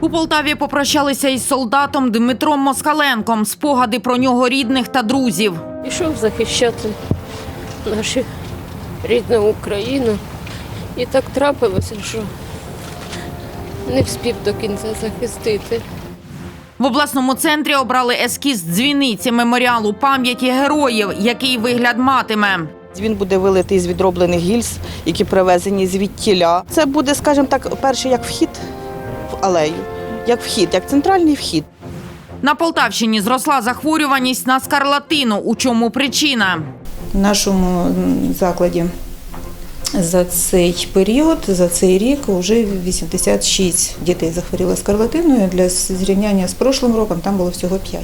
У Полтаві попрощалися із солдатом Дмитром Москаленком. Спогади про нього рідних та друзів. Пішов захищати нашу рідну Україну. І так трапилося, що не вспів до кінця захистити. В обласному центрі обрали ескіз дзвіниці меморіалу пам'яті героїв, який вигляд матиме. Він буде вилитий з відроблених гільз, які привезені звідтіля. Це буде, скажімо так, перший як вхід алею, як вхід, як центральний вхід. На Полтавщині зросла захворюваність на скарлатину. У чому причина? В нашому закладі за цей період, за цей рік, вже 86 дітей захворіло скарлатиною. Для зрівняння з прошлим роком там було всього 5.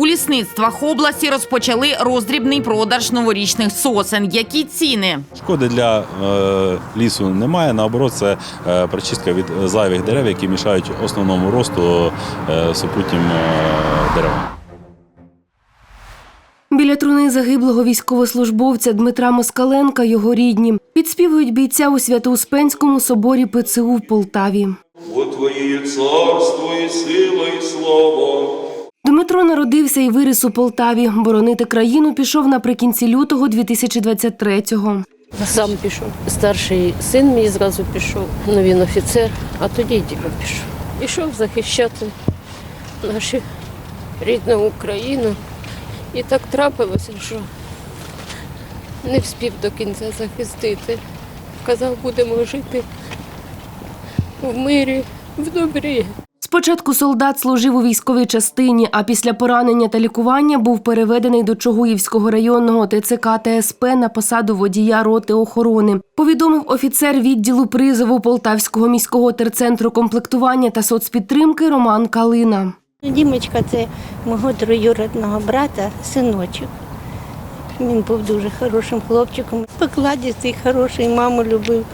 У лісництвах області розпочали роздрібний продаж новорічних сосен. Які ціни? Шкоди для е, лісу немає. Наоборот, це е, прочистка від зайвих дерев, які мішають основному росту е, супутнім е, деревам. Біля труни загиблого військовослужбовця Дмитра Москаленка його рідні підспівують бійця у Свято-Успенському соборі ПЦУ в Полтаві. Бо Твоє є царство і сила, і слава. Дмитро народився і виріс у Полтаві. Боронити країну пішов наприкінці лютого 2023-го. Сам пішов. Старший син мій зразу пішов. Ну він офіцер, а тоді й дідо пішов. Пішов захищати нашу рідну Україну. І так трапилося, що не вспів до кінця захистити. Казав, будемо жити в мирі, в добрі. Спочатку солдат служив у військовій частині, а після поранення та лікування був переведений до Чогуївського районного ТЦК ТСП на посаду водія роти охорони. Повідомив офіцер відділу призову Полтавського міського терцентру комплектування та соцпідтримки Роман Калина. Дімочка це мого троюродного брата, синочок. Він був дуже хорошим хлопчиком. Покладістий, хороший, маму любив.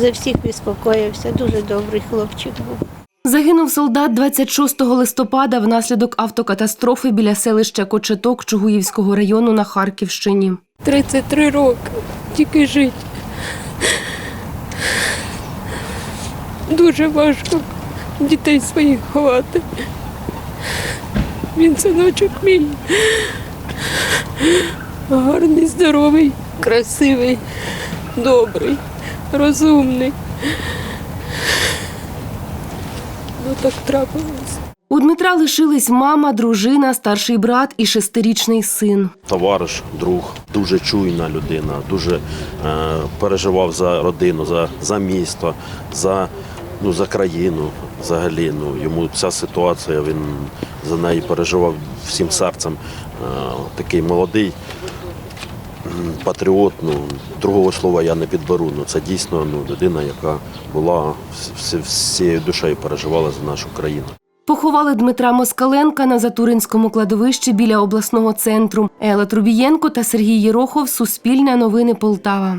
За всіх безпокоївся. Дуже добрий хлопчик був. Загинув солдат 26 листопада внаслідок автокатастрофи біля селища Кочеток Чугуївського району на Харківщині. 33 роки, тільки жити. Дуже важко дітей своїх ховати. Він синочок мій. Гарний, здоровий, красивий, добрий, розумний. Ну так трапилось. У Дмитра лишились мама, дружина, старший брат і шестирічний син. товариш, друг, дуже чуйна людина, дуже е, переживав за родину, за, за місто, за, ну, за країну взагалі. Ну, йому ця ситуація, він за неї переживав всім серцем. Е, такий молодий патріот, ну, другого слова я не підберу. Ну, це дійсно ну, людина, яка була вс- вс- всією душею переживала за нашу країну. Поховали Дмитра Москаленка на Затуринському кладовищі біля обласного центру. Ела Трубієнко та Сергій Єрохов. Суспільне новини Полтава.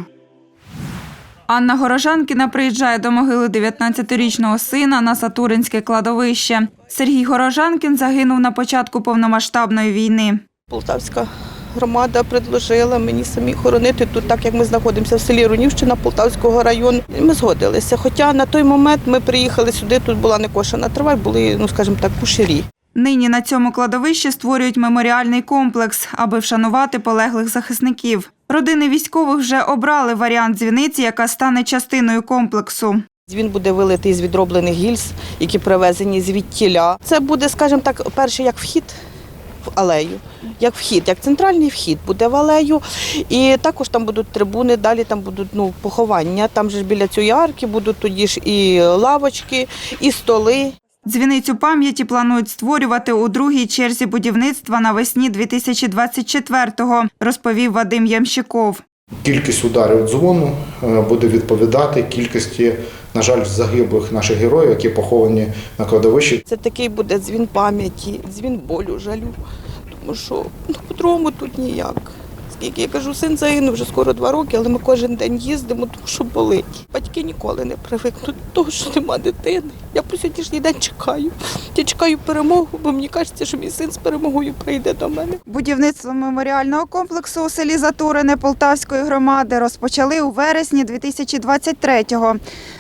Анна Горожанкіна приїжджає до могили 19-річного сина на Сатуринське кладовище. Сергій Горожанкін загинув на початку повномасштабної війни. Полтавська громада предложила мені самі хоронити тут, так як ми знаходимося в селі Рунівщина Полтавського району. І Ми згодилися. Хоча на той момент ми приїхали сюди, тут була не кошена трава, були, ну скажімо так, кушері. Нині на цьому кладовищі створюють меморіальний комплекс, аби вшанувати полеглих захисників. Родини військових вже обрали варіант дзвіниці, яка стане частиною комплексу. Він буде вилитий з відроблених гільз, які привезені звідтіля. Це буде, скажімо так, перший як вхід в алею, як вхід, як центральний вхід буде в алею. І також там будуть трибуни, далі там будуть ну, поховання. Там же ж біля цієї арки будуть тоді ж і лавочки, і столи. Дзвіницю пам'яті планують створювати у другій черзі будівництва навесні 2024-го, розповів Вадим Ямщиков. Кількість ударів дзвону е, буде відповідати кількості, на жаль, загиблих наших героїв, які поховані на кладовищі. Це такий буде дзвін пам'яті, дзвін болю, жалю. Тому що ну, по-другому тут ніяк. Як я кажу, син загинув вже скоро два роки, але ми кожен день їздимо, тому що болить. Батьки ніколи не привикнуть до того, що нема дитини. Я по сьогоднішній день чекаю. Я чекаю перемогу, бо мені кажеться, що мій син з перемогою прийде до мене. Будівництво меморіального комплексу у селі Затурине Полтавської громади розпочали у вересні 2023-го.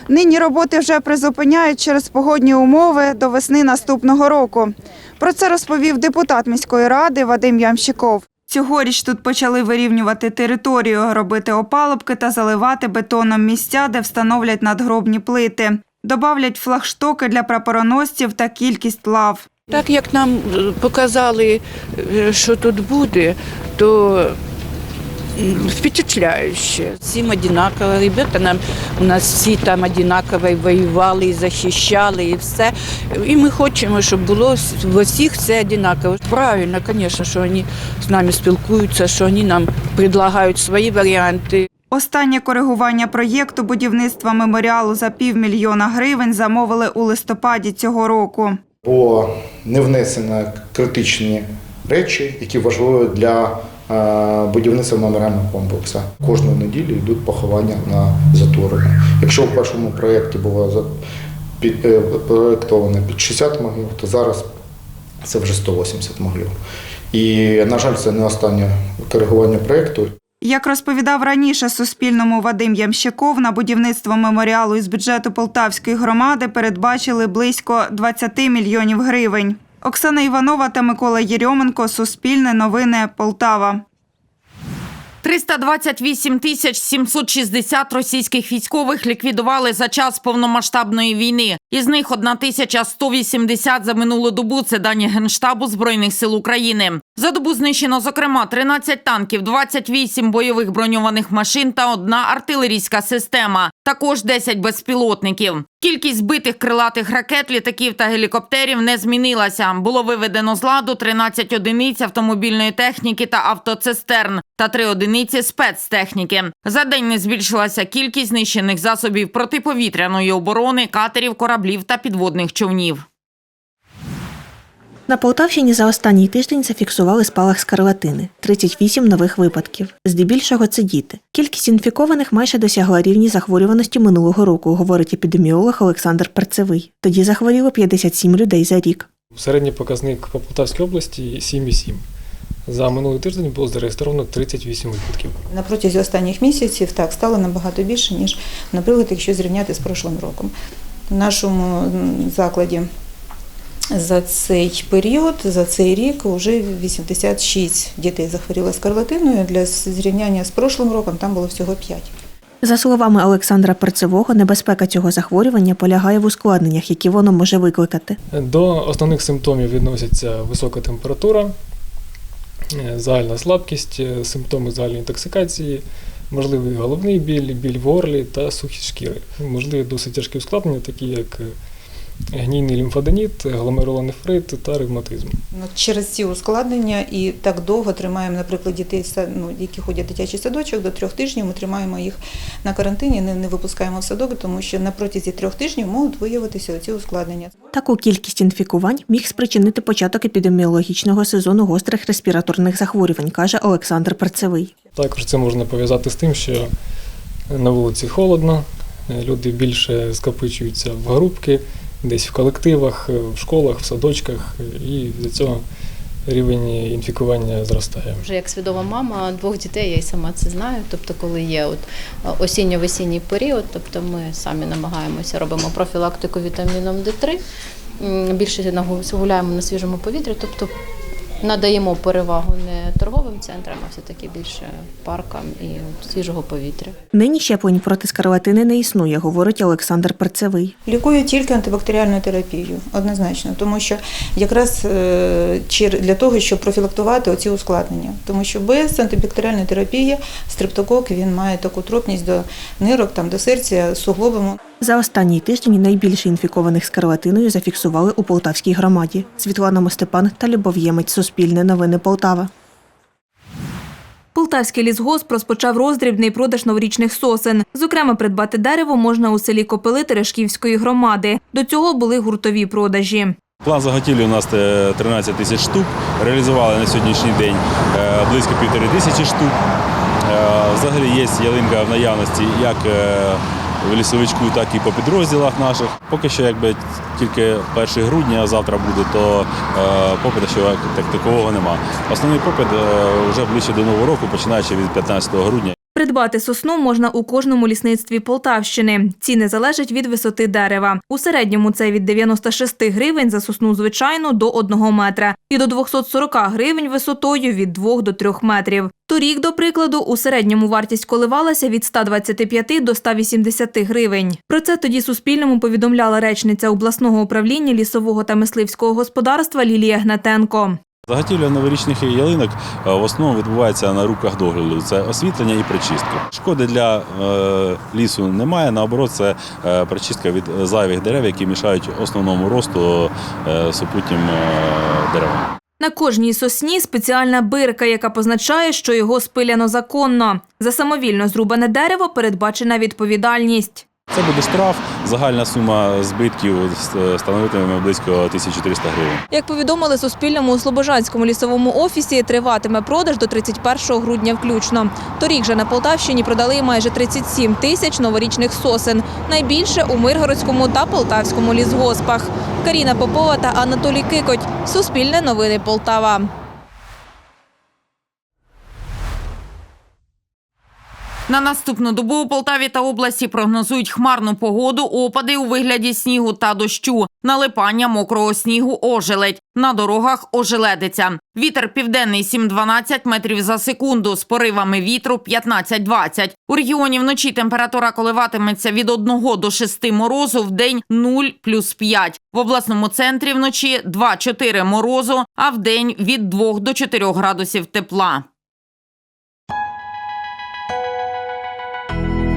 Нині роботи вже призупиняють через погодні умови до весни наступного року. Про це розповів депутат міської ради Вадим Ямщиков. Цьогоріч тут почали вирівнювати територію, робити опалубки та заливати бетоном місця, де встановлять надгробні плити. Добавлять флагштоки для прапороносців та кількість лав. Так як нам показали, е, що тут буде, то впечатляюще. Всім одинаково. Ребята нам у нас всі там одинаково і воювали, і захищали, і все. І ми хочемо, щоб було в усіх все одинаково. Правильно, звісно, що вони з нами спілкуються, що вони нам предлагають свої варіанти. Останнє коригування проєкту будівництва меморіалу за півмільйона гривень замовили у листопаді цього року. Бо не внесено критичні речі, які важливі для будівництва меморіального комплексу. Кожної неділі йдуть поховання на затворення. Якщо в першому проєкті було е, проєктовано під 60 могил, то зараз це вже 180 могил. І, на жаль, це не останнє коригування проєкту. Як розповідав раніше Суспільному Вадим Ямщиков, на будівництво меморіалу із бюджету Полтавської громади передбачили близько 20 мільйонів гривень. Оксана Іванова та Микола Єрьоменко. Суспільне новини Полтава. 328 тисяч 760 російських військових ліквідували за час повномасштабної війни. Із них 1180 за минулу добу. Це дані Генштабу Збройних сил України. За добу знищено, зокрема, 13 танків, 28 бойових броньованих машин та одна артилерійська система. Також 10 безпілотників. Кількість збитих крилатих ракет, літаків та гелікоптерів не змінилася. Було виведено з ладу 13 одиниць автомобільної техніки та автоцистерн та 3 одиниці спецтехніки. За день не збільшилася кількість знищених засобів протиповітряної оборони, катерів, кораблів та підводних човнів. На Полтавщині за останній тиждень зафіксували спалах скарлатини – 38 нових випадків. Здебільшого це діти. Кількість інфікованих майже досягла рівні захворюваності минулого року, говорить епідеміолог Олександр Перцевий. Тоді захворіло 57 людей за рік. Середній показник по Полтавській області 7,7. За минулий тиждень було зареєстровано 38 випадків. На протязі останніх місяців так стало набагато більше, ніж, наприклад, якщо зрівняти з прошлим роком. В нашому закладі за цей період, за цей рік, вже 86 дітей захворіло скарлатиною. Для зрівняння з прошлим роком там було всього 5. За словами Олександра Перцевого, небезпека цього захворювання полягає в ускладненнях, які воно може викликати. До основних симптомів відносяться висока температура, е, загальна слабкість, е, симптоми загальної інтоксикації, можливий головний біль, біль в горлі та сухість шкіри. Можливі досить тяжкі ускладнення, такі як е, гнійний лімфаденіт, гломерулонефрит та ревматизм. Ну, через ці ускладнення і так довго тримаємо, наприклад, дітей, ну, які ходять в дитячий садочок, до трьох тижнів ми тримаємо їх на карантині, не, не випускаємо в садок, тому що на протязі трьох тижнів можуть виявитися ці ускладнення. Таку кількість інфікувань міг спричинити початок епідеміологічного сезону гострих респіраторних захворювань, каже Олександр Перцевий. Також це можна пов'язати з тим, що на вулиці холодно, люди більше скопичуються в групки, десь в колективах, е, в школах, в садочках, і з цього рівень інфікування зростає. Вже як свідома мама двох дітей, я й сама це знаю. Тобто, коли є от е, осінньо-весінній період, тобто ми самі намагаємося робимо профілактику вітаміном Д3, м, більше гуляємо на свіжому повітрі, тобто надаємо перевагу не торговим центрам, а все-таки більше паркам і свіжого повітря. Нині щеплень проти скарлатини не існує, говорить Олександр Перцевий. Лікую тільки антибактеріальною терапією, однозначно, тому що якраз е, для того, щоб профілактувати оці ускладнення. Тому що без антибактеріальної терапії стрептокок він має таку тропність до нирок, там, до серця, суглобами. За останній тиждень найбільше інфікованих скарлатиною зафіксували у Полтавській громаді. Світлана Мостепан та Любов Ємець. Суспільне новини Полтава. Полтавський лісгосп розпочав роздрібний продаж новорічних сосен. Зокрема, придбати дерево можна у селі Копили Терешківської громади. До цього були гуртові продажі. План заготівлі у нас е, 13 тисяч штук. Реалізували на сьогоднішній день е, близько півтори тисячі штук. Е, Взагалі є ялинка в наявності як е, в лісовичку, так і по підрозділах наших. Поки що якби тільки 1 грудня, а завтра буде, то е, попиту ще так такового нема. Основний попит е, вже ближче до нового року, починаючи від 15 грудня. Придбати сосну можна у кожному лісництві Полтавщини. Ціни залежать від висоти дерева. У середньому це від 96 гривень за сосну звичайну до 1 метра і до 240 гривень висотою від 2 до 3 метрів. Торік, до прикладу, у середньому вартість коливалася від 125 до 180 гривень. Про це тоді Суспільному повідомляла речниця обласного управління лісового та мисливського господарства Лілія Гнатенко. Заготівля новорічних ялинок е, в основному відбувається на руках догляду. Це освітлення і причистка. Шкоди для е, лісу немає. Наоборот, це е, причистка від зайвих дерев, які мішають основному росту супутнім деревам. На кожній сосні спеціальна бирка, яка позначає, що його спиляно законно. За самовільно зрубане дерево передбачена відповідальність. Це буде штраф. Загальна сума збитків е, становитиме близько 1300 гривень. Як повідомили Суспільному у Слобожанському лісовому офісі, триватиме продаж до 31 грудня включно. Торік же на Полтавщині продали майже 37 тисяч новорічних сосен. Найбільше у Миргородському та Полтавському лісгоспах. Каріна Попова та Анатолій Кикоть. Суспільне новини Полтава. На наступну добу у Полтаві та області прогнозують хмарну погоду, опади у вигляді снігу та дощу, налипання мокрого снігу ожеледь. На дорогах ожеледиться. Вітер південний 7-12 метрів за секунду з поривами вітру 15-20. У регіоні вночі температура коливатиметься від 1 до 6 морозу, в день 0 плюс 5. В обласному центрі вночі 2-4 морозу, а в день від 2 до 4 градусів тепла.